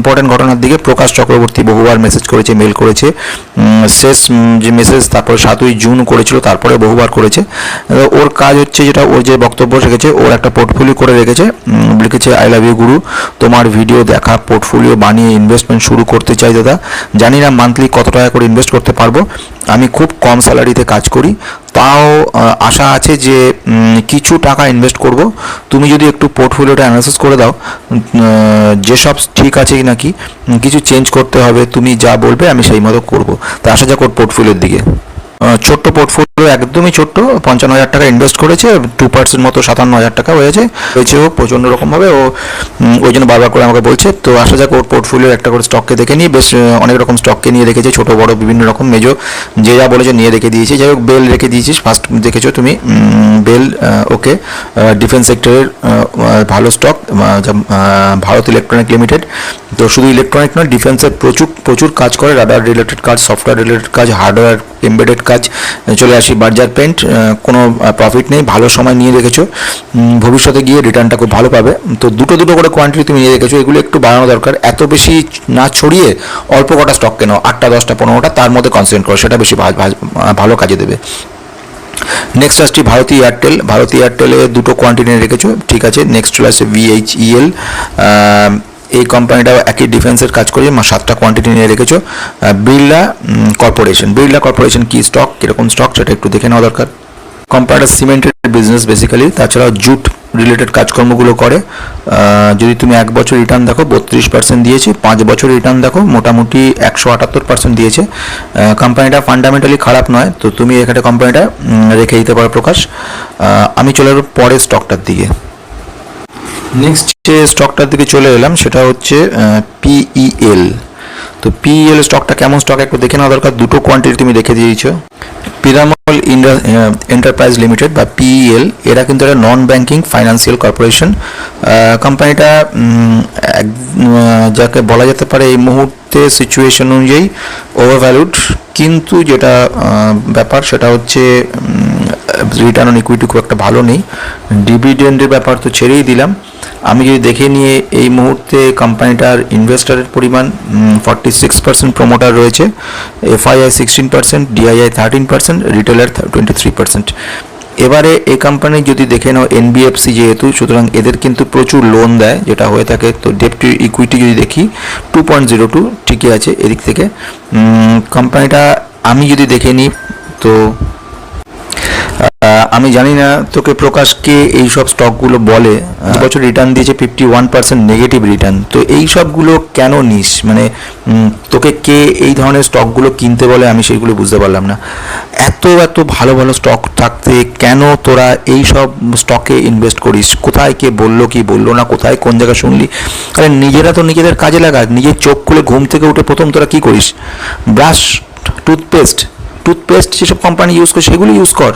Important ঘটনার দিকে প্রকাশ চক্রবর্তী বহুবার মেসেজ করেছে মেল করেছে। শেষ যে মেসেজ তারপরে সাতই জুন করেছিল, তারপরে বহুবার করেছে। ওর কাজ হচ্ছে যেটা, ওর যে বক্তব্য রেখেছে, ওর একটা পোর্টফোলিও করে রেখেছে। লিখেছে আই লাভ ইউ গুরু তোমার ভিডিও দেখা পোর্টফোলিও বানিয়ে ইনভেস্টমেন্ট শুরু করতে চাই দাদা। জানি না মান্থলি কত টাকা করে ইনভেস্ট করতে পারব। আমি খুব কম স্যালারিতে কাজ করি। তাও আশা আছে যে কিছু টাকা ইনভেস্ট করব। তুমি যদি একটু পোর্টফোলিওটা অ্যানালাইসিস করে দাও যেসব ঠিক আছে কি নাকি কিছু চেঞ্জ করতে হবে, তুমি যা বলবে আমি সেই মতো করব। তা আশা যাক ওর পোর্টফোলিওর দিকে ছোট্ট পোর্টফোলিও একদমই ছোট্ট, পঞ্চান্ন হাজার টাকা ইনভেস্ট করেছে টু পার্সেন্ট মতো সাতান্ন হাজার টাকা হয়েছে। হয়েছে ও প্রচণ্ড রকমভাবে ও ওই জন্য বারবার করে আমাকে বলছে। তো আসা যাক ওর পোর্টফোলিও একটা করে স্টককে দেখে নিয়ে বেশ অনেক রকম স্টককে নিয়ে রেখেছে ছোট, বড়, বিভিন্ন রকম মেজো যে যা বলেছে নিয়ে রেখে দিয়েছে। যাই হোক বেল রেখে দিয়েছিস। ফার্স্ট দেখেছ তুমি বেল ওকে ডিফেন্স সেক্টরের ভালো স্টক ভারত ইলেকট্রনিক লিমিটেড তো শুধু ইলেকট্রনিক নয় ডিফেন্সের প্রচুর প্রচুর কাজ করে রাডার রিলেটেড কাজ সফটওয়্যার রিলেটেড কাজ হার্ডওয়্যার এমবেডেড কাজ চলে আসি। বার্জার পেন্ট কোনো প্রফিট নেই, ভালো সময় নিয়ে রেখেছো। ভবিষ্যতে গিয়ে রিটার্নটা খুব ভালো পাবে। তো দুটো দুটো করে কোয়ান্টিটি তুমি নিয়ে রেখেছো, এগুলো একটু বাড়ানো দরকার। এত বেশি না ছড়িয়ে অল্প কটা স্টক কেনো, আটটা, দশটা, পনেরোটা, তার মধ্যে কনসেন্ট্রেট করো, সেটা বেশি ভালো কাজে দেবে। নেক্সট আসছি ভারতী এয়ারটেল ভারতী এয়ারটেলে দুটো কোয়ান্টিটি নিয়ে রেখেছো, ঠিক আছে? নেক্সট চলে আসছে ভিএইচইএল এই কোম্পানিটাও একই ডিফেন্সের কাজ করে মা, সাতটা কোয়ান্টিটি নিয়ে রেখেছো। বিড়লা কর্পোরেশন বিড়লা কর্পোরেশন কি স্টক কীরকম স্টক সেটা একটু দেখে নেওয়া দরকার। কোম্পানিটা সিমেন্টের বিজনেস বেসিক্যালি তাছাড়াও জুট রিলেটেড কাজকর্মগুলো করে। যদি তুমি এক বছর রিটার্ন দেখো, বত্রিশ পার্সেন্ট দিয়েছে। পাঁচ বছর রিটার্ন দেখো, মোটামুটি একশো আটাত্তর পার্সেন্ট দিয়েছে। কোম্পানিটা ফান্ডামেন্টালি খারাপ নয়। তো তুমি এখানে কোম্পানিটা রেখে দিতে পারো প্রকাশ। আমি চলে এলো পরের স্টকটার দিকে। নেক্সট যে স্টকটার দিকে চলে এলাম, সেটা হচ্ছে পিইএল তো পিইএল স্টকটা কেমন স্টক একটু দেখে নেওয়া দরকার। দুটো কোয়ান্টিটি তুমি রেখে দিয়েছ। পিরামল এন্টারপ্রাইজ লিমিটেড বা পিইএল এরা কিন্তু একটা নন ব্যাংকিং ফাইন্যান্সিয়াল কর্পোরেশন কোম্পানিটা যাকে বলা যেতে পারে এই মুহূর্তে সিচুয়েশন অনুযায়ী ওভারভ্যালুড কিন্তু যেটা ব্যাপার, সেটা হচ্ছে রিটার্ন অন ইকুইটি খুব একটা ভালো নেই। ডিভিডেন্ডের ব্যাপার তো ছেড়েই দিলাম। আমি যদি দেখে নিয়ে এই মুহূর্তে কোম্পানিটার ইনভেস্টারের পরিমাণ ফর্টি সিক্স পার্সেন্ট প্রোমোটার রয়েছে FII sixteen percent DII thirteen percent retailer twenty three percent এবারে এই কোম্পানি যদি দেখে নাও এনবিএফসি যেহেতু, সুতরাং এদের কিন্তু প্রচুর লোন দেয়, যেটা হয়ে থাকে, তো ডেপ্ট ইকুইটি যদি দেখি টু পয়েন্ট জিরো টু ঠিকই আছে এদিক থেকে। কোম্পানিটা আমি যদি দেখে নিই, তো আমি জানি না তোকে প্রকাশকে এই সব স্টকগুলো বলে? আহ, বছর রিটার্ন দিয়েছে fifty one percent negative return তো এই সবগুলো কেন নিস? মানে তোকে কে এই ধরনের স্টকগুলো কিনতে বলে আমি সেগুলো বুঝতে পারলাম না। এত এত ভালো ভালো স্টক থাকতে কেন তোরা এই সব স্টকে ইনভেস্ট করিস? কোথায় কে বলল কি বলল না? কোথায় কোন জায়গায় শুনলি? আরে নিজেরা তো নিজেদের কাজে লাগা নিজের চোখ খুলে ঘুম থেকে উঠে প্রথম তোরা কি করিস? ব্রাশ টুথপেস্ট টুথপেস্ট যেসব কোম্পানি ইউজ করে, সেগুলো ইউজ কর।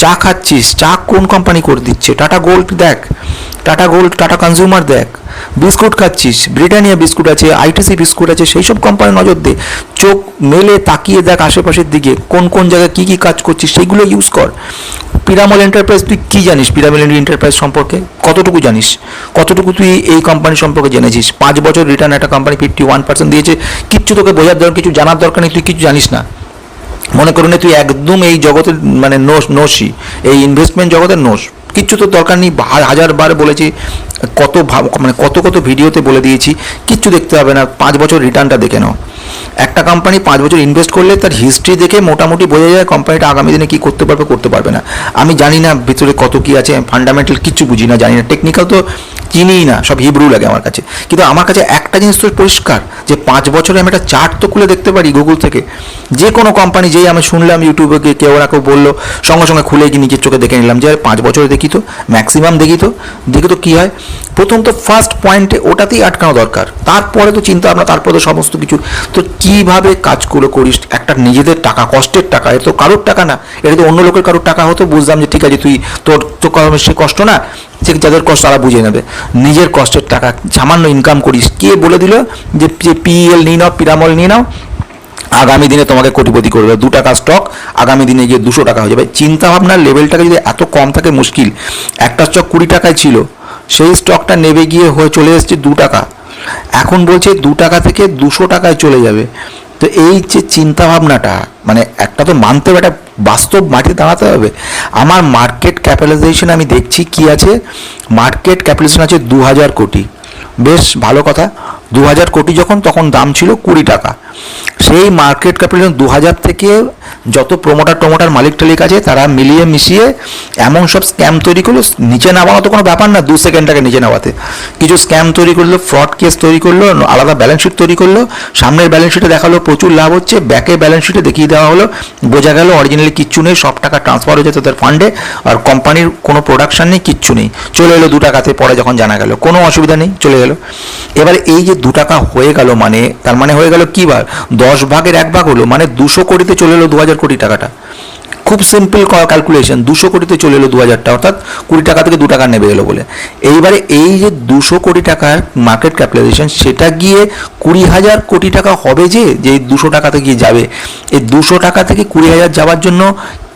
চা খাচ্ছিস, চা কোন কোম্পানি করে দিচ্ছে? টাটা গোল্ড দেখ টাটা গোল্ড টাটা কনজিউমার দেখ। বিস্কুট খাচ্ছিস ব্রিটানিয়া বিস্কুট আছে আইটিসি বিস্কুট আছে সেই সব কোম্পানি নজর দে। চোখ মেলে তাকিয়ে দেখ আশেপাশের দিকে, কোন কোন জায়গায় কী কী কাজ করছিস, সেগুলো ইউজ কর। পিরামল এন্টারপ্রাইজ তুই কী জানিস পিরামল এন্টারপ্রাইজ সম্পর্কে? কতটুকু জানিস? কতটুকু তুই এই কোম্পানি সম্পর্কে জেনেছিস? পাঁচ বছর রিটার্ন একটা কোম্পানি ফিফটি ওয়ান পার্সেন্ট দিয়েছে, কিচ্ছু তোকে বোঝার দরকার, কিছু জানার দরকার নেই, তুই কিছু জানিস না। মনে করুন তুই একদম এই জগতের মানে নোস নোসই এই ইনভেস্টমেন্ট জগতের নোস কিচ্ছু তো দরকার নেই হাজার হাজারবার বলেছি, কত মানে কত কত ভিডিওতে বলে দিয়েছি, কিচ্ছু দেখতে হবে না, পাঁচ বছর রিটার্নটা দেখে নাও। একটা কোম্পানি পাঁচ বছর ইনভেস্ট করলে তার হিস্ট্রি দেখে মোটামুটি বোঝা যায় কোম্পানিটা আগামী দিনে কি করতে পারবে করতে পারবে না। আমি জানি না ভিতরে কত কি আছে ফান্ডামেন্টাল কিচ্ছু বুঝি না, জানি না। টেকনিক্যাল তো চিনিই না, সব হিব্রু লাগে আমার কাছে। কিন্তু আমার কাছে একটা জিনিস তো পরিষ্কার, যে পাঁচ বছরে আমি একটা চার্ট তো খুলে দেখতে পারি গুগল থেকে। যে কোনো কোম্পানি যেই আমি শুনলাম ইউটিউবে কেউ না কেউ বলল, সঙ্গে সঙ্গে খুলে গিয়ে নিজের চোখে দেখে নিলাম যে পাঁচ বছরে দেখি তো ম্যাক্সিমাম দেখি তো দেখি তো কী হয়? প্রথম তো ফার্স্ট পয়েন্টে ওটাতেই আটকানো দরকার। তারপরে তো চিন্তা ভাবনা, তারপরে তো সমস্ত কিছু। তো কীভাবে কাজগুলো করিস? একটা নিজেদের টাকা, কষ্টের টাকা, এটা তো কারোর টাকা না। এটা তো অন্য লোকের কারোর টাকা হতো, বুঝলাম যে ঠিক আছে, তুই তোর তো সে কষ্ট না, যে যাদের কষ্ট তারা বুঝে নেবে। নিজের কষ্টের টাকা, সামান্য ইনকাম করিস। কে বলে দিল যে পিএল নিয়ে নাও, পিরামল নিয়ে নাও, আগামী দিনে তোমাকে কোটিপতি করবে। দু টাকা স্টক আগামী দিনে গিয়ে দুশো টাকা হয়ে যাবে। চিন্তা ভাবনার লেভেলটাকে যদি এত কম থাকে, মুশকিল। একটা স্টক কুড়ি টাকায় ছিল, সেই স্টকটা নেবে গিয়ে হয়ে চলে এসেছে দু টাকা। এখন বলছে দু টাকা থেকে দুশো টাকায় চলে যাবে। তো এই যে চিন্তা ভাবনাটা মানে একটা তো মানতে হবে, একটা বাস্তব মাটিতে দাঁড়াতে হবে। আমার মার্কেট ক্যাপিটালাইজেশন আমি দেখছি কি আছে? মার্কেট ক্যাপিটালাইজেশন আছে দু হাজার কোটি। বেশ ভালো কথা। দু হাজার কোটি যখন, তখন দাম ছিল কুড়ি টাকা। সেই মার্কেট ক্যাপিটাল দু হাজার থেকে যত প্রোমোটার টোমোটার মালিক টালিক আছে, তারা মিলিয়ে মিশিয়ে এমন সব স্ক্যাম তৈরি করল, নিচে নামানো তো কোনো ব্যাপার না, দু সেকেন্ডটাকে নিচে নামাতে। কিছু স্ক্যাম তৈরি করল ফ্রড কেস তৈরি করল, আলাদা ব্যালেন্স শিট তৈরি করল, সামনের ব্যালেন্স শিটে দেখাল, প্রচুর লাভ হচ্ছে ব্যাকের ব্যালেন্স শিটে দেখিয়ে দেওয়া হলো, বোঝা গেল অরিজিনালি কিচ্ছু নেই, সব টাকা ট্রান্সফার হয়েছে তাদের ফান্ডে আর কোম্পানির কোনো প্রোডাকশন নেই, কিচ্ছু নেই। চলে এলো দু টাকাতে, পরে যখন জানা গেল, কোনো অসুবিধা নেই, চলে গেল এবার এই যে দু টাকা হয়ে গেল মানে তার মানে হয়ে গেল কি বার? দশ ভাগের এক ভাগ হলো মানে দুশো কোটিতে চলে এলো দু হাজার কোটি টাকাটা। খুব সিম্পল ক্যালকুলেশন দুশো কোটিতে চলে এলো দু হাজারটা অর্থাৎ কুড়ি টাকা থেকে দু টাকা নেবে এলো বলে। এইবারে এই যে দুশো কোটি টাকার মার্কেট ক্যাপিটালাইজেশন সেটা গিয়ে কুড়ি হাজার কোটি টাকা হবে যে যে দুশো টাকাতে গিয়ে যাবে। এই দুশো টাকা থেকে কুড়ি হাজার যাওয়ার জন্য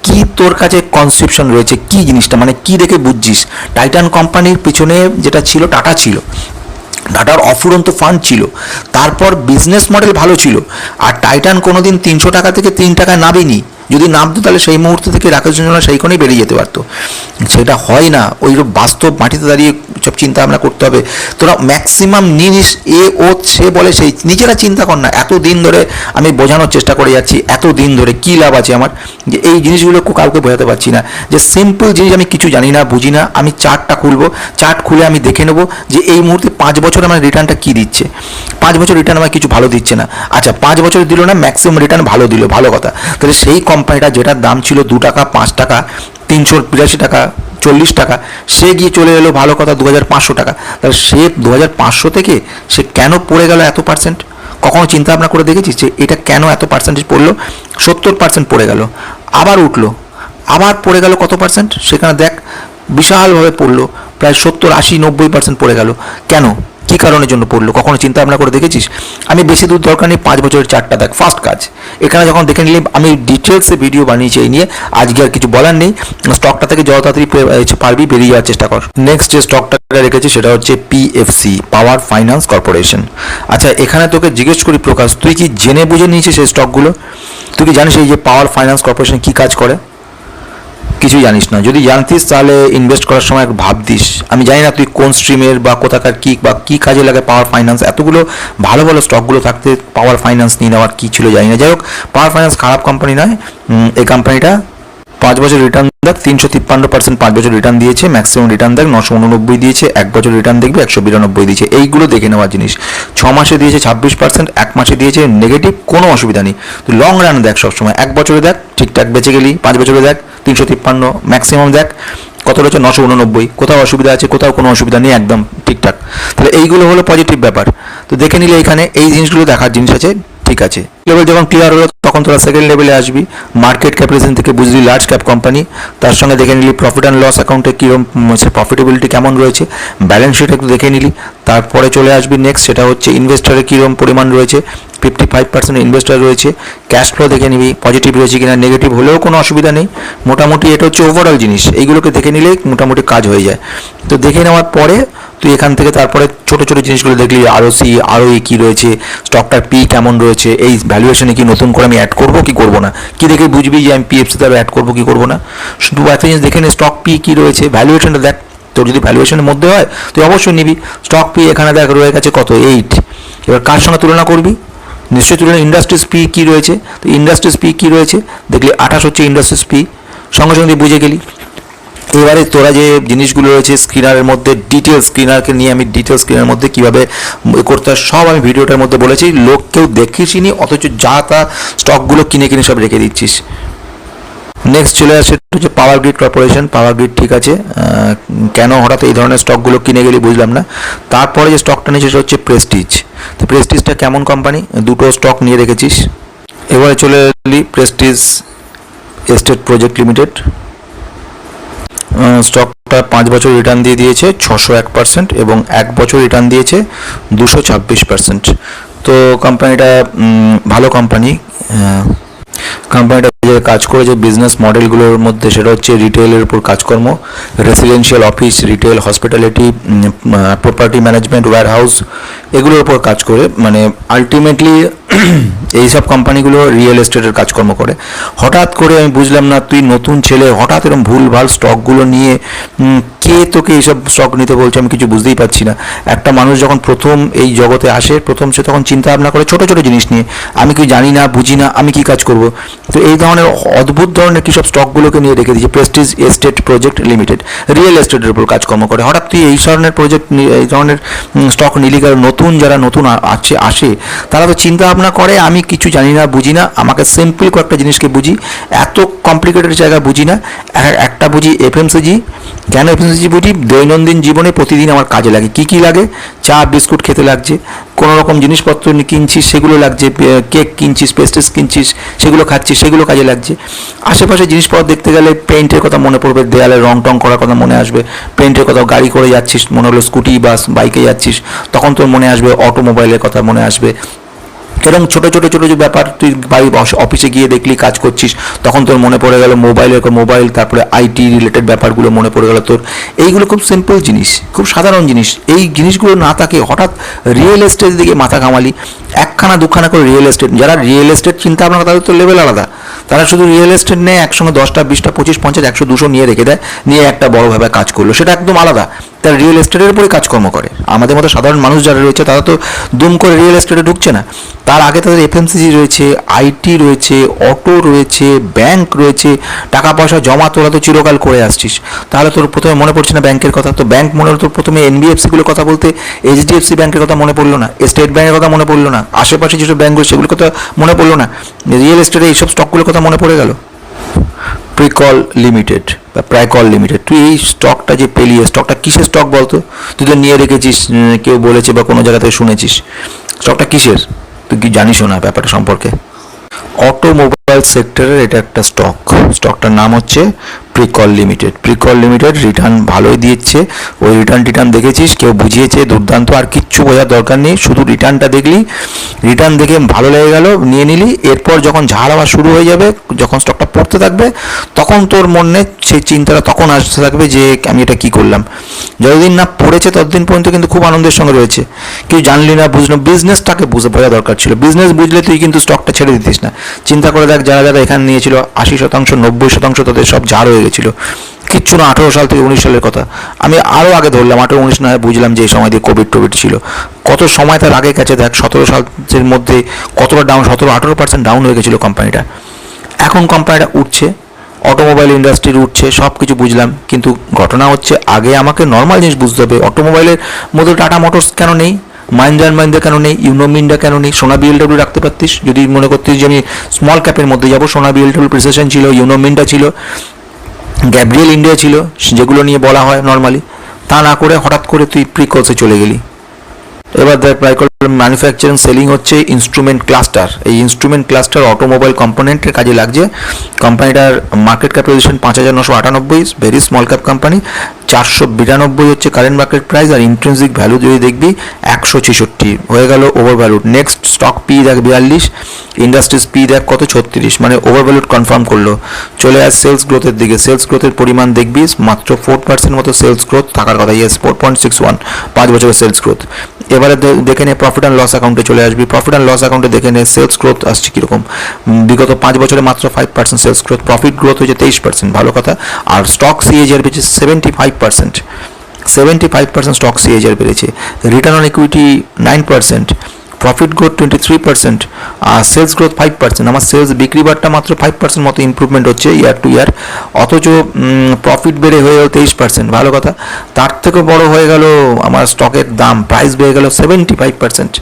কি তোর কাছে কনসেপশন রয়েছে? কি জিনিসটা? মানে কি দেখে বুঝছিস? টাইটান কোম্পানির পিছনে যেটা ছিল, টাটা ছিল। টাটার অফুরন্ত ফান্ড ছিল। তারপর বিজনেস মডেল ভালো ছিল। আর টাইটান কোনোদিন তিনশো টাকা থেকে তিন টাকায় নামেনি। যদি নামতো তাহলে সেই মুহূর্ত থেকে রাকেশ জঞ্জনা সেইখানেই বেরিয়ে যেতে পারতো। সেটা হয় না। ওই বাস্তব মাটিতে দাঁড়িয়ে সব চিন্তা ভাবনা করতে হবে। তোরা ম্যাক্সিমাম জিনিস এ, ও, সে বলে সেই নিজেরা চিন্তা কর না। এত দিন ধরে আমি বোঝানোর চেষ্টা করে যাচ্ছি। এত দিন ধরে কী লাভ আছে আমার? যে এই জিনিসগুলো কাউকে বোঝাতে পারছি না। যে সিম্পল জিনিস আমি কিছু জানি না, বুঝি না। আমি চার্টটা খুলবো। চার্ট খুলে আমি দেখে নেব যে এই মুহূর্তে পাঁচ বছর আমার রিটার্নটা কী দিচ্ছে? পাঁচ বছর রিটার্ন আমার কিছু ভালো দিচ্ছে না। আচ্ছা পাঁচ বছর দিল না ম্যাক্সিমাম রিটার্ন ভালো দিল, ভালো কথা। তাহলে সেই কোম্পানিটা যেটার দাম ছিল দু টাকা, পাঁচ টাকা, তিনশো বিরাশি টাকা, চল্লিশ টাকা, সে গিয়ে চলে এলো, ভালো কথা, দু হাজার পাঁচশো টাকা। তাহলে সে দু হাজার পাঁচশো থেকে সে কেন পড়ে গেল এত পার্সেন্ট কখনো চিন্তা ভাবনা করে দেখেছিস যে এটা কেন এত পার্সেন্টেজ পড়ল? সত্তর পার্সেন্ট পড়ে গেল। আবার উঠল। আবার পড়ে গেল কত পার্সেন্ট সেখানে দেখ বিশালভাবে পড়ল, প্রায় সত্তর, আশি, নব্বই পার্সেন্ট পড়ে গেল। কেন? কী কারণের জন্য পড়ল? কখনো চিন্তা ভাবনা করে দেখেছিস? আমি বেশি দূর দরকার নেই, পাঁচ বছরের চারটা, দেখ ফার্স্ট কাজ। এখানে যখন দেখে নিলে, আমি ডিটেলসে ভিডিও বানিয়েছি এই নিয়ে, আজকে আর কিছু বলার নেই। স্টকটা থেকে যত তাড়াতাড়ি পারবি, বেরিয়ে যাওয়ার চেষ্টা কর। নেক্সট যে স্টকটা রেখেছি, সেটা হচ্ছে পিএফসি পাওয়ার ফাইন্যান্স কর্পোরেশন আচ্ছা এখানে তোকে জিজ্ঞেস করি, প্রকাশ, তুই কি জেনে বুঝে নিয়েছিস এই স্টকগুলো তুই কি জানিস এই যে পাওয়ার ফাইন্যান্স কর্পোরেশন কি কাজ করে? কিছু জানিস না। যদি জানতিস, তাহলে ইনভেস্ট করার সময় ভাবতিস। আমি জানি না তুই কোন স্ট্রিমের বা কোথাকার কী বা কী কাজে লাগে পাওয়ার ফাইন্যান্স এতগুলো ভালো ভালো স্টকগুলো থাকতে পাওয়ার ফাইন্যান্স নিয়ে নেওয়ার কী ছিল জানি না। যাই হোক পাওয়ার ফাইন্যান্স খারাপ কোম্পানি নয়। এই কোম্পানিটা পাঁচ বছর রিটার্ন দেখ, তিনশো তিপ্পান্ন পার্সেন্ট পাঁচ বছর রিটার্ন দিয়েছে ম্যাক্সিমাম রিটার্ন দেখ, নশো উননব্বই দিয়েছে, এক বছর রিটার্ন দেখবে, একশো বিরানব্বই দিয়েছে। এইগুলো দেখে নেওয়ার জিনিস। ছ মাসে দিয়েছে ছাব্বিশ পার্সেন্ট এক মাসে দিয়েছে নেগেটিভ কোনো অসুবিধা নেই। তুই লং রান দেখ সবসময়। এক বছরে দেখ, ঠিকঠাক বেঁচে গেলি, পাঁচ বছরে দেখ, তিনশো তিপ্পান্ন ম্যাক্সিমাম দেখ, কত রয়েছে? নশো উননব্বই। কোথাও অসুবিধা আছে, কোথাও কোনো অসুবিধা নেই, একদম ঠিকঠাক। তাহলে এইগুলো হলো পজিটিভ ব্যাপার। তো দেখে নিলে এখানে এই জিনিসগুলো দেখার জিনিস আছে, ঠিক আছে। লেভেল যখন ক্লিয়ার হলো, তখন তোরা সেকেন্ড লেভেলে আসবি। মার্কেট ক্যাপিটালাইজেশন থেকে বুঝলি লার্জ ক্যাপ কোম্পানি তার সঙ্গে দেখে নিলি প্রফিট অ্যান্ড লস অ্যাকাউন্টে কীরকম প্রফিটেবিলিটি কেমন রয়েছে। ব্যালেন্স শিট একটু দেখে নিলি। তারপরে চলে আসবি নেক্সট সেটা হচ্ছে ইনভেস্টারের কীরকম পরিমাণ রয়েছে। ফিফটি ফাইভ পার্সেন্ট ইনভেস্টার রয়েছে। ক্যাশ ফ্লো দেখে নিবি পজিটিভ রয়েছে কিনা নেগেটিভ হলেও কোনো অসুবিধা নেই। মোটামুটি এটা হচ্ছে ওভারঅল জিনিস। এইগুলোকে দেখে নিলেই মোটামুটি কাজ হয়ে যায়। তো দেখে নেওয়ার পরে তুই এখান থেকে তারপরে ছোট ছোট জিনিসগুলো দেখলি আরও সি আরও ই কী রয়েছে স্টকটার পি কেমন রয়েছে, এই ভ্যালুয়েশনে কি নতুন করে আমি অ্যাড করব, কি করব না? কি দেখে বুঝবি যে আমি পিএফসিতে আরও অ্যাড করব, কি করব না? শুধু একটা জিনিস দেখে নে স্টক পি কী রয়েছে ভ্যালুয়েশনটা দেখ। তোর যদি ভ্যালুয়েশনের মধ্যে হয়, তুই অবশ্যই নিবি। স্টক পি এখানে দেখ, রয়ে গেছে কত? এইট এবার কার সঙ্গে তুলনা করবি? নিশ্চয়ই তুলনা ইন্ডাস্ট্রিজ পি কী রয়েছে? তো ইন্ডাস্ট্রিজ পি কী রয়েছে? দেখলি আঠাশ হচ্ছে ইন্ডাস্ট্রিজ পি সঙ্গে সঙ্গে বুঝে গেলি। এবারে তোরা যে জিনিসগুলো রয়েছে স্ক্রিনারের মধ্যে ডিটেল স্ক্রিনারকে নিয়ে আমি ডিটেল স্ক্রিনের মধ্যে কীভাবে করতে হয় সব আমি ভিডিওটার মধ্যে বলেছি। লোক কেউ দেখিসনি, অথচ যা তা স্টকগুলো কিনে কিনে সব রেখে দিচ্ছিস। নেক্সট চলে আসে হচ্ছে power grid corporation power grid ঠিক আছে। কেন হঠাৎ এই ধরনের স্টকগুলো কিনে গেলি বুঝলাম না। তারপরে যে স্টকটা নিয়েছে সেটা হচ্ছে প্রেস্টিজ তো প্রেস্টিজটা কেমন কোম্পানি দুটো স্টক নিয়ে রেখেছিস। এবারে চলে এলি প্রেস্টিজ এস্টেট প্রজেক্ট লিমিটেড স্টকটা পাঁচ বছর রিটার্ন দিয়ে দিয়েছে ছশো এক পার্সেন্ট এবং এক বছর রিটার্ন দিয়েছে দুশো ছাব্বিশ পার্সেন্ট তো কোম্পানিটা ভালো কোম্পানি কোম্পানিটা যে কাজ করে যে বিজনেস মডেলগুলোর মধ্যে সেটা হচ্ছে রিটেলের উপর কাজকর্ম residential office retail hospitality property management warehouse এগুলোর উপর কাজ করে মানে আলটিমেটলি এইসব কোম্পানিগুলো রিয়েল এস্টেটের কাজকর্ম করে। হঠাৎ করে আমি বুঝলাম না, তুই নতুন ছেলে, হঠাৎ এরকম ভুলভাল স্টকগুলো নিয়ে কে তোকে এইসব স্টক নিতে বলছে আমি কিছু বুঝতেই পারছি না। একটা মানুষ যখন প্রথম এই জগতে আসে, প্রথম সে তখন চিন্তা ভাবনা করে ছোট ছোট জিনিস নিয়ে, আমি কি জানি না, বুঝি না, আমি কি কাজ করব? তো এই ধরনের অদ্ভুত ধরনের কি সব স্টকগুলোকে নিয়ে রেখে দিয়েছে prestige estate project limited real এস্টেটের উপর কাজকর্ম করে। হঠাৎ তুই এই ধরনের প্রজেক্ট এই ধরনের স্টক নিলি কারণ নতুন যারা নতুন আছে, আসে, তারা তো চিন্তা ভাবনা করে, আমি কিছু জানি না, বুঝি না, আমাকে সিম্পল কয়েকটা জিনিসকে বুঝি, এত কমপ্লিকেটেড জায়গা বুঝি না একটা বুঝি এফএমসিজি কেন এফএমসিজি বুঝি? দৈনন্দিন জীবনে প্রতিদিন আমার কাজে লাগে। কি কি লাগে? চা, বিস্কুট খেতে লাগছে। কোনো রকম জিনিসপত্র কিনছিস, সেগুলো লাগছে কেক কিনছিস পেস্টেস কিনছিস, সেগুলো খাচ্ছিস, সেগুলো কাজে লাগছে। আশেপাশে জিনিসপত্র দেখতে গেলে পেন্টের কথা মনে পড়বে, দেয়ালে রং টং করার কথা মনে আসবে। পেন্টের কথা গাড়ি করে যাচ্ছিস, মনে হলো স্কুটি, বাস, বাইকে যাচ্ছিস, তখন তোর মনে আসবে, অটোমোবাইলের কথা মনে আসবে। এরকম ছোটো ছোটো ছোটো যে ব্যাপার, তুই বাড়ি অফিসে গিয়ে দেখলি, কাজ করছিস, তখন তোর মনে পড়ে গেল মোবাইলের মোবাইল তারপরে আইটি রিলেটেড ব্যাপারগুলো মনে পড়ে গেল তোর। এইগুলো খুব সিম্পল জিনিস, খুব সাধারণ জিনিস। এই জিনিসগুলো না থাকে, হঠাৎ রিয়েল এস্টেট দিকে মাথা কামালি একখানা, দুখানা করে রিয়েল এস্টেট যারা রিয়েল এস্টেট চিন্তা ভাবনা তাদের তো লেভেল আলাদা। তারা শুধু রিয়েল এস্টেট নেয় একসঙ্গে দশটা, বিশটা, পঁচিশ, পঞ্চাশ, একশো, দুশো নিয়ে রেখে দেয়, নিয়ে একটা বড়ভাবে কাজ করল। সেটা একদম আলাদা। তারা রিয়েল এস্টেটের উপরে কাজকর্ম করে। আমাদের মতো সাধারণ মানুষ যারা রয়েছে, তারা তো দুম করে রিয়েল এস্টেটে ঢুকছে না। তার আগে তাদের এফএমসিজি রয়েছে আইটি রয়েছে অটো রয়েছে ব্যাংক রয়েছে টাকা পয়সা জমা তোরা তো চিরকাল করে আসছিস। তাহলে তোর প্রথমে মনে পড়ছে না ব্যাংকের কথা? তো ব্যাংক মনে তোর প্রথমে এনবিএফসিগুলোর কথা বলতে এইচডিএফসি ব্যাংকের কথা মনে পড়ল না স্টেট ব্যাংকের কথা মনে পড়ল না, আশেপাশে যেসব ব্যাংকগুলো সেগুলোর কথা মনে পড়ল না। রিয়েল এস্টেটে এইসব স্টকগুলোর কথা মনে পড়ে গেল। প্রিকল লিমিটেড বা প্রাইকল লিমিটেড তুই এই স্টকটা যে পেলি স্টকটা কিসের স্টক বলতো? তুই তো নিয়ে রেখেছিস কেউ বলেছে বা কোনো জায়গাতে শুনেছিস। স্টকটা কিসের? তুই কি জানিসও না ব্যাপারটা সম্পর্কে। অটোমোবাইল সেক্টরের এটা একটা স্টক স্টকটার নাম হচ্ছে Pricol limited Pricol limited return ভালোই দিচ্ছে ওই রিটার্ন টিটার্ন দেখেছিস? কেউ বুঝিয়েছে, দুর্দান্ত। আর কিচ্ছু বোঝার দরকার নেই। শুধু রিটার্নটা দেখলি। রিটার্ন দেখে ভালো লেগে গেল, নিয়ে নিলি। এরপর যখন ঝাড় আবার শুরু হয়ে যাবে, যখন স্টকটা পড়তে থাকবে, তখন তোর মনে সেই চিন্তাটা তখন আসতে থাকবে যে, আমি এটা কি করলাম? যতদিন না পড়েছে, ততদিন পর্যন্ত কিন্তু খুব আনন্দের সঙ্গে রয়েছে। কেউ জানলি না বুঝলো বিজনেসটাকে বুঝে বোঝা দরকার ছিল। বিজনেস বুঝলে তুই কিন্তু স্টকটা ছেড়ে দিতিস না। চিন্তা করে দেখ যারা যারা এখানে নিয়েছিল, আশি শতাংশ, নব্বই শতাংশ তাদের সব ঝাড় হয়ে গেছিল। কিচ্ছু না, আঠেরো সাল থেকে উনিশ সালের কথা। আমি আরও আগে ধরলাম, আঠেরো উনিশ নয় বুঝলাম যে এই সময় দিয়ে কোভিড টোভিড ছিল। কত সময় তার আগে গেছে দেখ, সতেরো সালের মধ্যে কতটা ডাউন সতেরো, আঠেরো পার্সেন্ট ডাউন হয়ে গেছিল কোম্পানিটা এখন কোম্পানিটা উঠছে অটোমোবাইল ইন্ডাস্ট্রির উঠছে সব কিছু বুঝলাম, কিন্তু ঘটনা হচ্ছে আগে আমাকে নর্মাল জিনিস বুঝতে হবে। অটোমোবাইলের মধ্যে টাটা মোটরস কেন নেই? মাইন্দার মাইন্দা কেন নেই ইউনো মিন্ডা কেন নেই সোনা বিএলডব্লিউ রাখতে পারতিস? যদি মনে করতিস যে আমি স্মল ক্যাপের মধ্যে যাব, সোনা বিএলডব্লিউ প্রিসেশন ছিল ইউনো মিন্ডা ছিল, গ্যাব্রিয়েল ইন্ডিয়া ছিল, যেগুলো নিয়ে বলা হয় নর্মালি তা না করে হঠাৎ করে তুই প্রিকলসে চলে গেলি। এবার দেখ প্রাইকল ম্যানুফ্যাকচারিং সেলিং হচ্ছে ইনস্ট্রুমেন্ট ক্লাস্টার এই ইনস্ট্রুমেন্ট ক্লাস্টার অটোমোবাইল কম্পোনেন্টের কাজে লাগছে। কোম্পানিটার মার্কেট ক্যাপিটালাইজেশন পাঁচ হাজার নশো আটানব্বই ভেরি স্মল ক্যাপ কোম্পানি চারশো বিরানব্বই হচ্ছে কারেন্ট মার্কেট প্রাইস আর ইন্ট্রেন্সিক ভ্যালু যদি দেখবি, একশো ছেষট্টি। হয়ে গেল over valued next stock P দেখ বিয়াল্লিশ ইন্ডাস্ট্রিজ পি দেখ কত ছত্রিশ মানে ওভার ভ্যালুড কনফার্ম করল। চলে আস সেলস গ্রোথের দিকে। সেলস গ্রোথের পরিমাণ দেখবি, মাত্র ফোর পার্সেন্ট মতো সেলস গ্রোথ থাকার কথা। Yes four point six one পাঁচ বছরের সেলস গ্রোথ এবারে দেখে নে প্রফিট অ্যান্ড লস অ্যাকাউন্টে চলে আসবি। প্রফিট অ্যান্ড লস অ্যাকাউন্টে দেখে নে সেলস গ্রোথ আসছে কীরকম। বিগত পাঁচ বছরে মাত্র five percent sales growth profit growth হয়েছে তেইশ পার্সেন্ট ভালো কথা। আর স্টক সিএজের পেয়েছে seventy five percent seventy five percent stock সিএজের বেড়েছে। Return on equity nine percent profit growth twenty three percent R sales growth five percent আমার সেলস বিক্রি বারটা মাত্র ফাইভ পার্সেন্ট মতো ইমপ্রুভমেন্ট হচ্ছে ইয়ার টু ইয়ার অথচ প্রফিট বেড়ে হয়ে গেল তেইশ পার্সেন্ট ভালো কথা। তার থেকেও বড় হয়ে গেল আমার স্টকের দাম। প্রাইস বেড়ে গেল সেভেন্টি ফাইভ পার্সেন্ট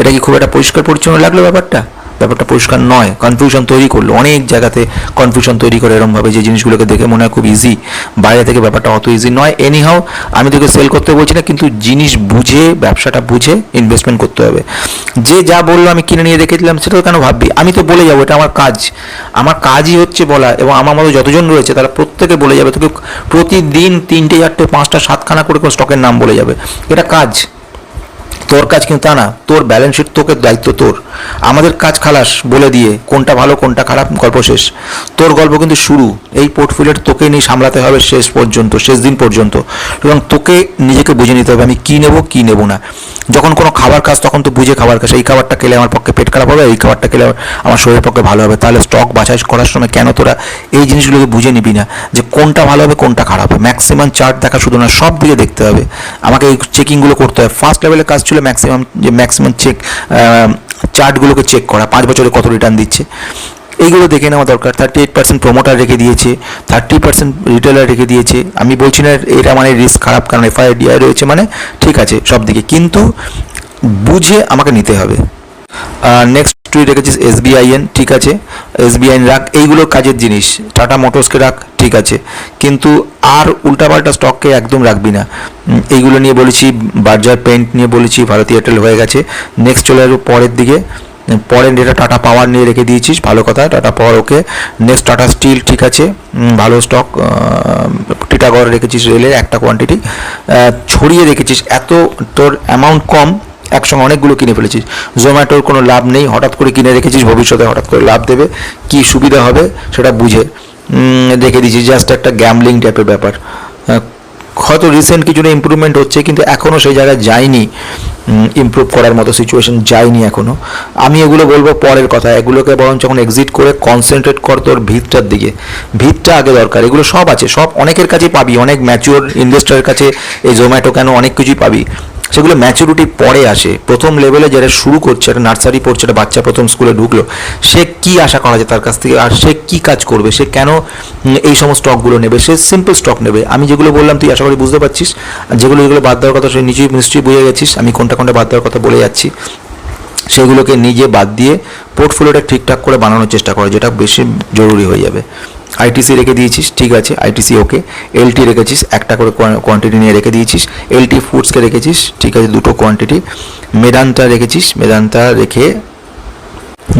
এটা কি খুব একটা পরিষ্কার পরিচ্ছন্ন লাগল ব্যাপারটা? ব্যাপারটা পরিষ্কার নয়। কনফিউশন তৈরি করল। অনেক জায়গাতে কনফিউশন তৈরি করে এরমভাবে যে জিনিসগুলোকে দেখে মনে হয় খুব ইজি বাইরে থেকে ব্যাপারটা অত ইজি নয়। এনিহাও আমি তোকে সেল করতে বলছি না, কিন্তু জিনিস বুঝে, ব্যবসাটা বুঝে ইনভেস্টমেন্ট করতে হবে। যে যা বলল আমি কিনে নিয়ে রেখেছিলাম সেটা কেন ভাববি? আমি তো বলে যাব, এটা আমার কাজ। আমার কাজই হচ্ছে বলা এবং আমার মতো যতজন রয়েছে, তারা প্রত্যেকে বলে যাবে। তোকে প্রতিদিন তিনটে, চারটে, পাঁচটা, সাতখানা করে করে স্টকের নাম বলে যাবে। এটা কাজ। তোর কাজ কিন্তু তা না, তোর ব্যালেন্স শিট তোকে দায়িত্ব তোর। আমাদের কাজ খালাস বলে দিয়ে কোনটা ভালো, কোনটা খারাপ গল্প শেষ। তোর গল্প কিন্তু শুরু, এই পোর্টফোলিওর তোকে নিয়ে সামলাতে হবে শেষ পর্যন্ত, শেষ দিন পর্যন্ত। এবং তোকে নিজেকে বুঝে নিতে হবে, আমি কী নেব কী নেব না। যখন কোনো খাবার খাস, তখন তো বুঝে খাবার খাস, এই খাবারটা খেলে আমার পক্ষে পেট খারাপ হবে, এই খাবারটা খেলে আমার শরীরের পক্ষে ভালো হবে। তাহলে স্টক বাছাই করার সময় কেন তোরা এই জিনিসগুলোকে বুঝে নিবি না? যে কোনটা ভালো হবে, কোনটা খারাপ হবে। ম্যাক্সিমাম চার্ট দেখা শুধু না, সব দিকে দেখতে হবে। আমাকে এই চেকিংগুলো করতে হবে। ফার্স্ট লেভেলের কাজ ছিল ম্যাক্সিমাম যে ম্যাক্সিমাম চেক চার্টগুলোকে চেক করা, পাঁচ বছরে কত রিটার্ন দিচ্ছে। এইগুলো দেখে নেওয়া দরকার। থার্টি এইট পার্সেন্ট প্রোমোটার রেখে দিয়েছে থার্টি পার্সেন্ট রিটেলার রেখে দিয়েছে। আমি বলছি না এটা মানে রিস্ক খারাপ, কারণ এফআইআর ডিআই রয়েছে মানে ঠিক আছে সব দিকে কিন্তু বুঝে আমাকে নিতে হবে। নেক্সট তুই রেখেছিস এসবিআইএন ঠিক আছে? এসবিআইএন রাখ, এইগুলো কাজের জিনিস। টাটা মোটরসকে রাখ, ঠিক আছে। কিন্তু আর উল্টাপাল্টা স্টককে একদম রাখবি না। এইগুলো নিয়ে বলেছি বার্জার পেন্ট নিয়ে বলেছি ভারতীয় এয়ারটেল হয়ে গেছে। নেক্সট চলে আসব পরের দিকে। পরের যেটা টাটা পাওয়ার নিয়ে রেখে দিয়েছিস, ভালো কথা Tata power okay. Next Tata steel ঠিক আছে। ভালো স্টক টিটাগড় রেখেছিস রেলের একটা কোয়ান্টিটি ছড়িয়ে রেখেছিস। এত তোর অ্যামাউন্ট কম একসঙ্গে অনেকগুলো কিনে ফেলেছিস। জোম্যাটোর কোনো লাভ নেই, হঠাৎ করে কিনে রেখেছিস, ভবিষ্যতে হঠাৎ করে লাভ দেবে। কি সুবিধা হবে সেটা বুঝে রেখে দিয়েছিস জাস্ট একটা গ্যামলিং টাইপের ব্যাপার। হয়তো রিসেন্ট কিছুটা ইমপ্রুভমেন্ট হচ্ছে, কিন্তু এখনও সেই জায়গায় যায়নি। ইমপ্রুভ করার মতো সিচুয়েশন যায়নি এখনও আমি এগুলো বলব পরের কথা, এগুলোকে বরং যখন এক্সিট করে কনসেন্ট্রেট কর তোর ভিতটার দিকে। ভিতটা আগে দরকার, এগুলো সব আছে, সব অনেকের কাছেই পাবি, অনেক ম্যাচিওর ইনভেস্টরের কাছে এই জোম্যাটো কেন অনেক কিছুই পাবি। সেগুলো ম্যাচুরিটি পরে আসে। প্রথম লেভেলে যারা শুরু করছে, একটা নার্সারি পড়ছে, একটা বাচ্চা প্রথম স্কুলে ঢুকলো, সে কি আশা করা যায় তার কাছ থেকে? আর সে কি কাজ করবে? সে কেন এই সমস্ত স্টকগুলো নেবে? সে সিম্পল স্টক নেবে। আমি যেগুলো বললাম, তুই আশা করি বুঝতে পারছিস। যেগুলো যেগুলো বাদ দেওয়ার কথা সে নিজেই নিশ্চয়ই বুঝে গেছিস। আমি কোনটা কোনটা বাদ দেওয়ার কথা বলে যাচ্ছি। সেগুলোকে নিজে বাদ দিয়ে পোর্টফোলিওটা ঠিকঠাক করে বানানোর চেষ্টা করে, যেটা বেশি জরুরি হয়ে যাবে। আইটিসি রেখে দিয়েছিস, ঠিক আছে আইটিসি ওকে এলটি রেখেছিস, একটা করে কোয়ান্টিটি নিয়ে রেখে দিয়েছিস। এলটি ফুডসকে রেখেছিস, ঠিক আছে, দুটো কোয়ান্টিটি মেদান্তা রেখেছিস মেদান্তা রেখে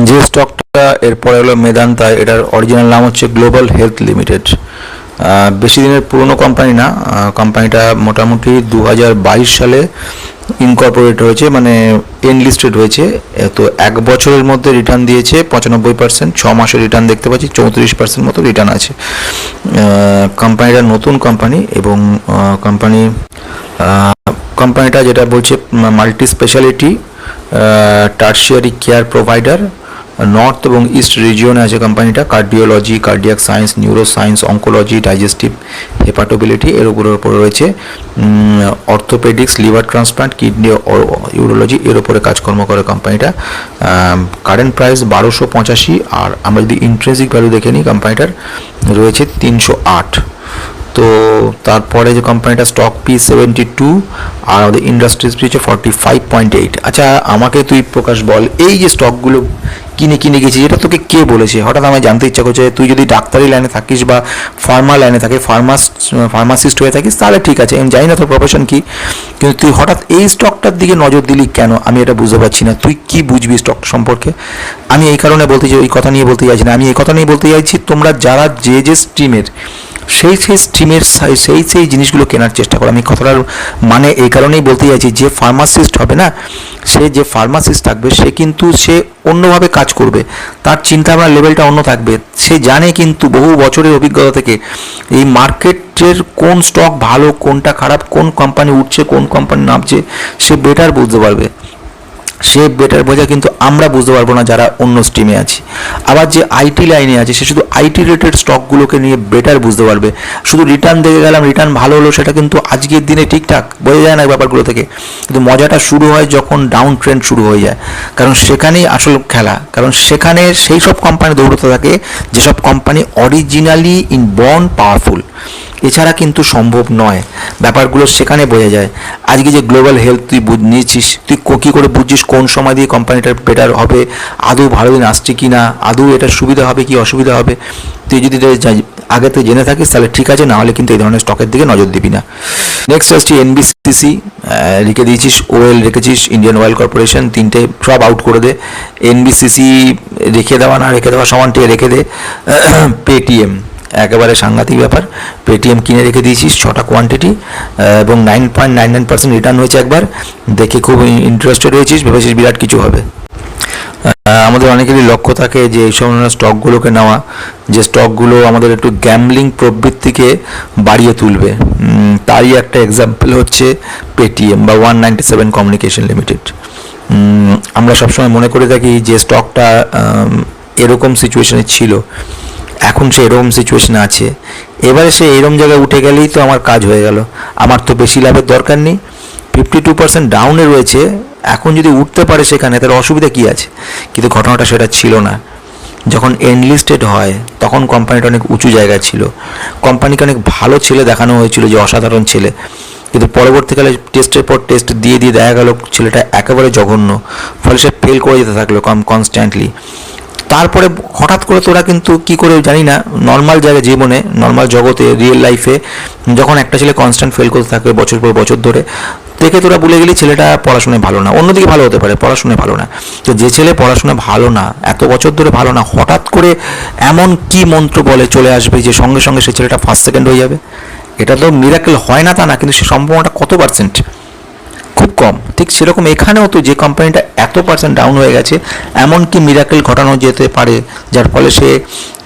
যে স্টকটা এরপরে হলো মেদান্তা এটার অরিজিনাল নাম হচ্ছে গ্লোবাল হেলথ লিমিটেড বেশি দিনের পুরনো কোম্পানি না। কোম্পানিটা মোটামুটি দু হাজার বাইশ সালে ইনকর্পোরেট হয়েছে মানে এনলিস্টেড হয়েছে। তো এক বছরের মধ্যে রিটার্ন দিয়েছে পঁচানব্বই পার্সেন্ট ছ মাসের রিটার্ন দেখতে পাচ্ছি, চৌত্রিশ পার্সেন্ট মতো রিটার্ন আছে। কোম্পানিটা নতুন কোম্পানি এবং কোম্পানি কোম্পানিটা যেটা বলছে multi specialty tertiary care provider north এবং ইস্ট রিজিয়নে আছে কোম্পানিটা cardiology cardiac science neuro science oncology digestive hepatobiliary এর উপরের উপরে রয়েছে। Orthopaedics liver transplant kidney urology এর উপরে কাজকর্ম করে কোম্পানিটা কারেন্ট প্রাইস বারোশো পঁচাশি, আর আমরা যদি ইন্ট্রেন্সিক ভ্যালু দেখে নিই কোম্পানিটার রয়েছে তিনশো আট। তো তারপরে যে কোম্পানিটা স্টক পি সেভেন্টি টু আর আমাদের ইন্ডাস্ট্রিজ পি হচ্ছে ফর্টি ফাইভ পয়েন্ট এইট আচ্ছা আমাকে তুই প্রকাশ বল, এই যে স্টকগুলো কিনে কিনে গেছি এটা তোকে কে বলেছে? হঠাৎ আমার জানতে ইচ্ছা করছে তুই যদি ডাক্তারি লাইনে থাকিস বা ফার্মা লাইনে থাকে ফার্মাস ফার্মাসিস্ট হয়ে থাকিস, তাহলে ঠিক আছে। আমি জানি না তোর প্রফেশন কী। কিন্তু তুই হঠাৎ এই স্টকটার দিকে নজর দিলি কেন? আমি এটা বুঝতে পারছি না। তুই কি বুঝবি স্টক সম্পর্কে? আমি এই কারণে বলতে চাই, এই কথা নিয়ে বলতে চাইছি না। আমি এই কথা নিয়ে বলতে চাইছি, তোমরা যারা যে যে স্ট্রিমের সেই সেই স্ট্রিমের সেই সেই জিনিসগুলো কেনার চেষ্টা করো। আমি কথাটার মানে এই কারণেই বলতে চাইছি, যে ফার্মাসিস্ট হবে না, সে যে ফার্মাসিস্ট থাকবে, সে কিন্তু সে অন্যভাবে কাজ করবে। তার চিন্তাভাবনার লেভেলটা অন্য থাকবে। সে জানে কিন্তু বহু বছরের অভিজ্ঞতা থেকে এই মার্কেটের কোন স্টক ভালো, কোনটা খারাপ, কোন কোম্পানি উঠছে, কোন কোম্পানি নামছে, সে বেটার বুঝতে পারবে। সে বেটার বোঝা, কিন্তু আমরা বুঝতে পারব না যারা অন্য স্ট্রিমে আছি। আবার যে আইটি লাইনে আছে, সে শুধু আইটি রিলেটেড স্টকগুলোকে নিয়ে বেটার বুঝতে পারবে। শুধু রিটার্ন দেখে গেলাম রিটার্ন ভালো হলো, সেটা কিন্তু আজকের দিনে ঠিকঠাক বোঝা যায় না ব্যাপারগুলো থেকে। কিন্তু মজাটা শুরু হয় যখন ডাউন ট্রেন্ড শুরু হয়ে যায়। কারণ সেখানেই আসল খেলা। কারণ সেখানে সেই সব কোম্পানি দৌড়তে থাকে, যেসব company originally in born powerful এছাড়া কিন্তু সম্ভব নয়। ব্যাপারগুলো সেখানে বোঝা যায়। আজকে যে গ্লোবাল হেলথ তুই বুঝ- নিয়েছিস তুই কো- করে বুঝছিস কোন সময় দিয়ে কোম্পানিটার বেটার হবে, আদৌ ভালো দিন আসছে কি না আদৌ এটা সুবিধা হবে কি অসুবিধা হবে, তুই যদি আগে তুই জেনে থাকিস, তাহলে ঠিক আছে, না হলে কিন্তু এই ধরনের স্টকের দিকে নজর দিবি না। নেক্সট আসছি এনবিসিসি রেখে দিয়েছিস ওয়েল রেখেছিস ইন্ডিয়ান অয়েল কর্পোরেশন তিনটে সব আউট করে দে। এনবিসিসি রেখে দেওয়া, না রেখে দেওয়া সমানটি রেখে দে। পেটিএম একেবারে সাংঘাতিক ব্যাপার। পেটিএম কিনে রেখে দিয়েছিস ছটা কোয়ান্টিটি এবং nine point nine nine percent return হয়েছে একবার। দেখে খুব ইন্টারেস্টেড হয়েছিস, ভেবেছিস বিরাট কিছু হবে। আমাদের অনেকেরই লক্ষ্য থাকে যে এই সময় স্টকগুলোকে নেওয়া, যে স্টকগুলো আমাদের একটু গ্যামলিং প্রবৃত্তিকে বাড়িয়ে তুলবে। তারই একটা এক্সাম্পল হচ্ছে পেটিএম বা one ninety seven communication limited আমরা সবসময় মনে করে থাকি যে স্টকটা এরকম সিচুয়েশনে ছিল। এখন সে এরকম সিচুয়েশনে আছে। এবারে সে এরকম জায়গায় উঠে গেলেই তো আমার কাজ হয়ে গেল। আমার তো বেশি লাভের দরকার নেই। ফিফটি টু পার্সেন্ট ডাউনে রয়েছে। এখন যদি উঠতে পারে সেখানে তার অসুবিধা কী আছে? কিন্তু ঘটনাটা সেটা ছিল না। যখন এনলিস্টেড হয়, তখন কোম্পানিটা অনেক উঁচু জায়গায় ছিল। কোম্পানিকে অনেক ভালো ছেলে দেখানো হয়েছিল, যে অসাধারণ ছেলে। কিন্তু পরবর্তীকালে টেস্টের পর টেস্ট দিয়ে দিয়ে দেখা গেল ছেলেটা একেবারে জঘন্য। ফলে সে ফেল করে যেতে থাকল কম কনস্ট্যান্টলি তারপরে হঠাৎ করে তোরা কিন্তু কি করে জানি না নর্মাল জায়গায় জীবনে নর্মাল জগতে রিয়েল লাইফে যখন একটা ছেলে কনস্ট্যান্ট ফেল করতে থাকে বছর পর বছর ধরে, দেখে তোরা ভুলে গেলি ছেলেটা পড়াশোনায় ভালো না। অন্যদিকে ভালো হতে পারে, পড়াশোনায় ভালো না। তো যে ছেলে পড়াশোনায় ভালো না, এত বছর ধরে ভালো না, হঠাৎ করে এমন কি মন্ত্র বলে চলে আসবে যে সঙ্গে সঙ্গে সে ছেলেটা ফার্স্ট সেকেন্ড হয়ে যাবে? এটা তো মিরাকেল হয় না তা না, কিন্তু সে সম্ভাবনাটা কত পার্সেন্ট খুব কম। ঠিক সেরকম এখানেও তো যে কোম্পানিটা এত পার্সেন্ট ডাউন হয়ে গেছে এমন কি মিরাকেল ঘটানো যেতে পারে, যার ফলে সে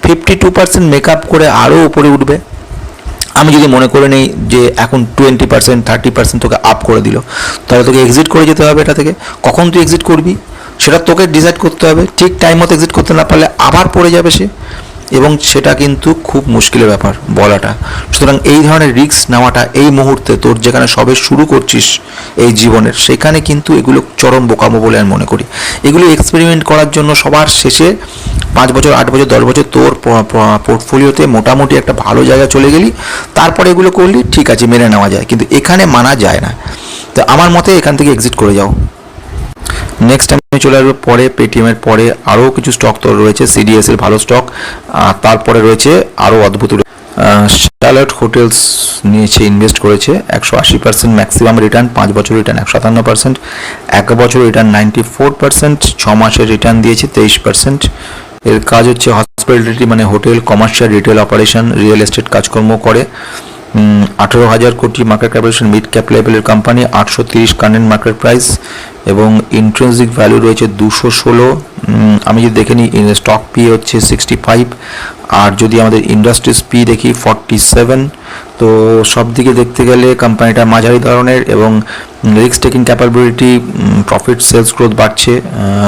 fifty two percent make up করে আরও উপরে উঠবে। আমি যদি মনে করে নেই যে এখন টোয়েন্টি পার্সেন্ট থার্টি পার্সেন্ট তোকে আপ করে দিল, তাহলে তোকে এক্সিট করে যেতে হবে এটা থেকে। কখন তুই এক্সিট করবি? সেটা তোকে ডিসাইড করতে হবে। ঠিক টাইম মতো এক্সিট করতে না পারলে আবার পড়ে যাবে সে। এবং সেটা কিন্তু খুব মুশকিলের ব্যাপার বলাটা। সুতরাং এই ধরনের রিস্ক নেওয়াটা এই মুহূর্তে তোর যেখানে সবে শুরু করছিস এই জীবনের, সেখানে কিন্তু এগুলো চরম বোকামো বলে আমি মনে করি। এগুলো এক্সপেরিমেন্ট করার জন্য সবার শেষে পাঁচ বছর, আট বছর, দশ বছর তোর পোর্টফোলিওতে মোটামুটি একটা ভালো জায়গায় চলে গেলি, তারপরে এগুলো করলি, ঠিক আছে, মেনে নেওয়া যায়। কিন্তু এখানে মানা যায় না। তো আমার মতে এখান থেকে এক্সিট করে যাও। নেক্সট আমি চলে আসব পরে পেটিএমের পরে আরও কিছু স্টক তো রয়েছে সিডিএস এর ভালো স্টক তারপরে রয়েছে আরও অদ্ভুত শ্যালট হোটেলস নিয়েছে ইনভেস্ট করেছে, একশো আশি পার্সেন্ট ম্যাক্সিমাম রিটার্ন পাঁচ বছর রিটার্ন একশো সাতান্ন পার্সেন্ট এক বছর রিটার্ন নাইনটি ফোর পার্সেন্ট ছ মাসের রিটার্ন দিয়েছে তেইশ পার্সেন্ট এর কাজ হচ্ছে হসপিটালিটি মানে hotel commercial retail operation real estate কাজকর্ম করে। আঠেরো হাজার crore market capitalisation mid cap লেভেলের কোম্পানি আটশো তিরিশ কারেন্ট মার্কেট প্রাইস এবং ইন্ট্রেন্সিক ভ্যালু রয়েছে দুশো ষোলো। আমি যদি দেখে নিই স্টক পি হচ্ছে সিক্সটি ফাইভ আর যদি আমাদের ইন্ডাস্ট্রিজ পি দেখি ফর্টি সেভেন তো সব দিকে দেখতে গেলে কোম্পানিটা মাঝারি ধরনের এবং risk taking capability profit sales growth বাড়ছে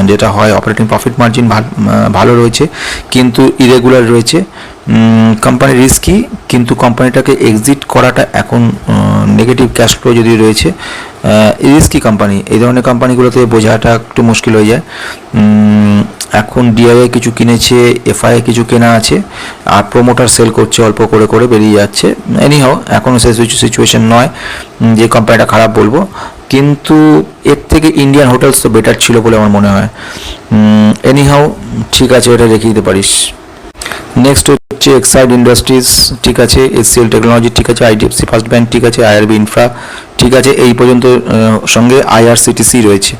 যেটা হয় অপারেটিং প্রফিট মার্জিন ভালো রয়েছে, কিন্তু ইরেগুলার রয়েছে। কোম্পানি রিস্কি কিন্তু কোম্পানিটাকে এক্সিট করাটা এখন নেগেটিভ ক্যাশ ফ্লো যদি রয়েছে রিস্কি কোম্পানি এই ধরনের কোম্পানিগুলোতে বোঝাটা একটু মুশকিল হয়ে যায়। এখন ডিআইএ কিছু কিনেছে এফআইএ কিছু কেনা আছে, আর প্রোমোটার সেল করছে অল্প করে করে বেরিয়ে যাচ্ছে। এনি এনিহাও এখনও সে সিচুয়েশন নয় যে কোম্পানিটা খারাপ বলব। কিন্তু এর থেকে ইন্ডিয়ান হোটেলস তো বেটার ছিল বলে আমার মনে হয়। এনি এনিহাও ঠিক আছে এটা রেখে দিতে পারিস। নেক্সট হচ্ছে এক্সাইড ইন্ডাস্ট্রিজ ঠিক আছে এসসিএল টেকনোলজি ঠিক আছে আইডিএফসি ফার্স্ট ব্যাংক ঠিক আছে আইআরবি ইনফ্রা ঠিক আছে, এই পর্যন্ত সঙ্গে আইআরসিটিসি রয়েছে।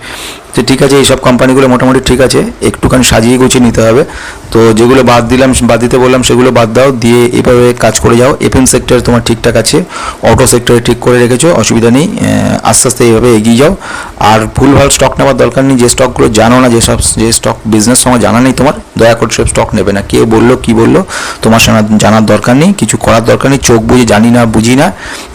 তো ঠিক আছে, এইসব কোম্পানিগুলো মোটামুটি ঠিক আছে, একটুখানি সাজিয়ে গুছিয়ে নিতে হবে। তো যেগুলো বাদ দিলাম, বাদ দিতে বললাম, সেগুলো বাদ দাও, দিয়ে এভাবে কাজ করে যাও। এফএম সেক্টর তোমার ঠিকঠাক আছে অটো সেক্টরে ঠিক করে রেখেছো, অসুবিধা নেই আস্তে আস্তে এইভাবে এগিয়ে যাও। আর ভুলভাল স্টক নেওয়ার দরকার নেই, যে স্টকগুলো জানো না যেসব যে স্টক বিজনেস সময় জানা নেই তোমার, দয়া করে সব স্টক নেবে না। কে বলল, কি বলল তোমার শোনা, জানার দরকার নেই, কিছু করার দরকার নেই, চোখ বুঝে জানি না, বুঝি না।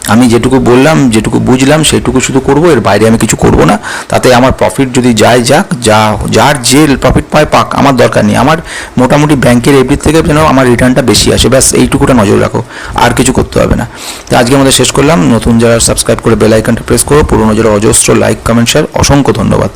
আমি যেটুকু বললাম, যেটুকু বুঝলাম, সেটুকু শুধু করব, এর বাইরে আমি কিছু করব না। তাতে আমার প্রফিট যদি যায় যাক, যা, যার যে প্রফিট পায় পাক, আমার দরকার নেই। আমার মোটামুটি ব্যাংকের এফডি থেকে যেন আমার রিটার্নটা বেশি আসে, ব্যাস, এইটুকুটা নজর রাখো, আর কিছু করতে হবে না। তো আজকে আমাদের শেষ করলাম। নতুন যারা সাবস্ক্রাইব করে বেল আইকনটা প্রেস করো পুরোনো যারা অজস্র লাইক কমেন্ট শেয়ার অসংখ্য ধন্যবাদ।